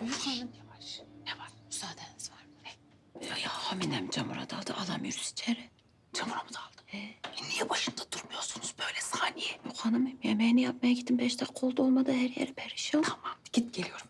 Büyük hanım yavaş. Ne var? Müsaadeniz var mı? Ya, ya Haminem camura daldı. Alamıyoruz içeri. Camura mı daldı? E, niye başında durmuyorsunuz böyle saniye? Yok hanımım yemeğini yapmaya gittim. Beş dakika oldu olmadı her yer perişan. Tamam git geliyorum.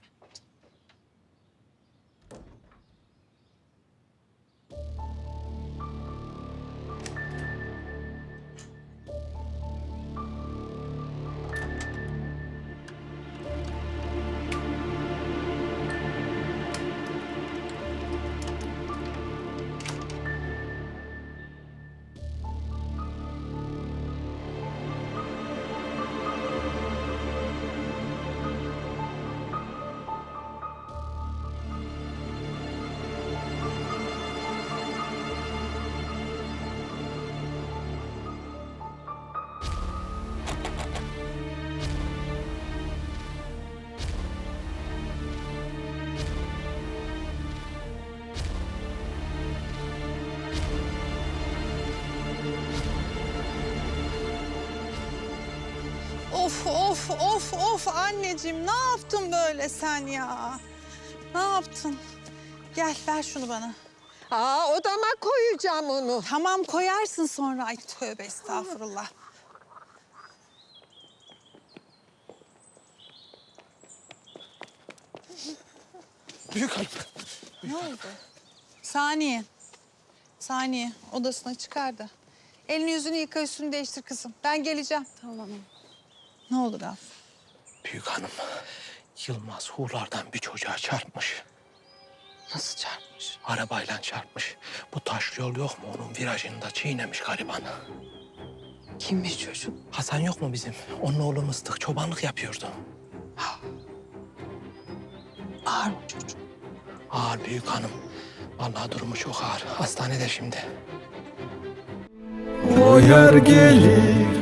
Of of of of anneciğim ne yaptın böyle sen ya? Ne yaptın? Gel ver şunu bana. Aa odama koyacağım onu. Tamam koyarsın sonra. Ay tövbe estağfurullah. Büyük hanım. Ne oldu? Saniye. Saniye odasına çıkardı. Elini yüzünü yıka üstünü değiştir kızım. Ben geleceğim. Tamam. Ne olur al. Büyük hanım. Yılmaz Huğlar'dan bir çocuğa çarpmış. Nasıl çarpmış? Arabayla çarpmış. Bu taş yol yok mu onun virajında çiğnemiş gariban. Kimmiş çocuk? Hasan yok mu bizim? Onun oğlu Mıstık çobanlık yapıyordu. Ağır mı çocuk? Ağır büyük hanım. Vallahi durumu çok ağır. Hastanede şimdi. O yer gelir